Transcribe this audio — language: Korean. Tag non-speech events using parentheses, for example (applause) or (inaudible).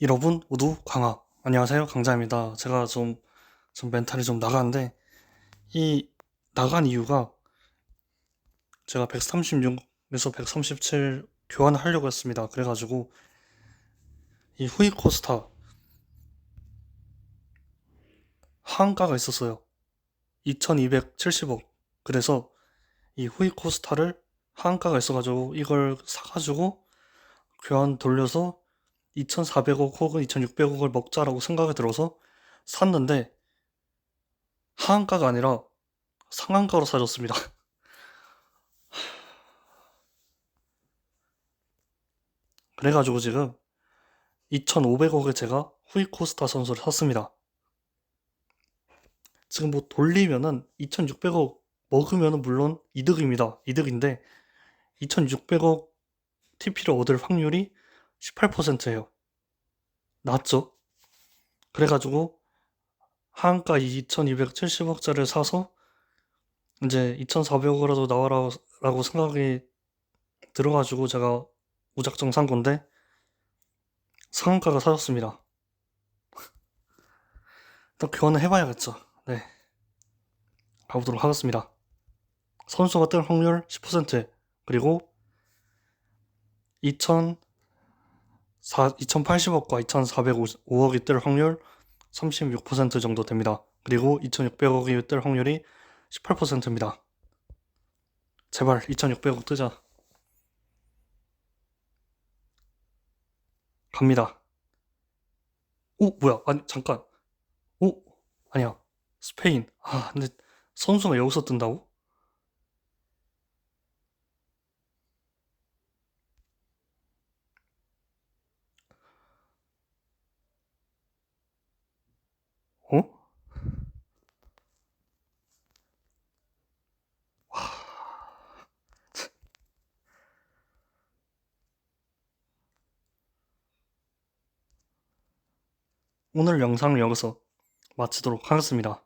여러분 모두 강화. 안녕하세요. 강자입니다. 제가 좀, 좀 멘탈이 좀 나가는데 이 나간 이유가 제가 136에서 137 교환을 하려고 했습니다. 그래가지고 이 후이 코스타 하한가가 있었어요. 2270억. 그래서 이 후이 코스타를 하한가가 있어가지고 이걸 사가지고 교환 돌려서 2,400억 혹은 2,600억을 먹자라고 생각이 들어서 샀는데 하한가가 아니라 상한가로 사줬습니다. (laughs) 그래가지고 지금 2,500억에 제가 후이코스타 선수를 샀습니다. 지금 뭐 돌리면은 2,600억 먹으면은 물론 이득입니다. 이득인데 2,600억 TP를 얻을 확률이 18%예요. 낮죠? 그래가지고 하한가 2270억짜리를 사서 이제 2400억이라도 나와라고 생각이 들어가지고 제가 무작정 산 건데 상한가가 사줬습니다. 일단 교환을 해봐야겠죠. 네. 가보도록 하겠습니다. 선수가 뜰 확률 10% 그리고 2000 2080억과 2405억이 뜰 확률 36% 정도 됩니다. 그리고 2600억이 뜰 확률이 18%입니다. 제발 2600억 뜨자. 갑니다. 오, 뭐야? 아니, 잠깐. 오, 아니야. 스페인. 아, 근데 선수가 여기서 뜬다고? 어? 오늘 영상을 여기서 마치도록 하겠습니다.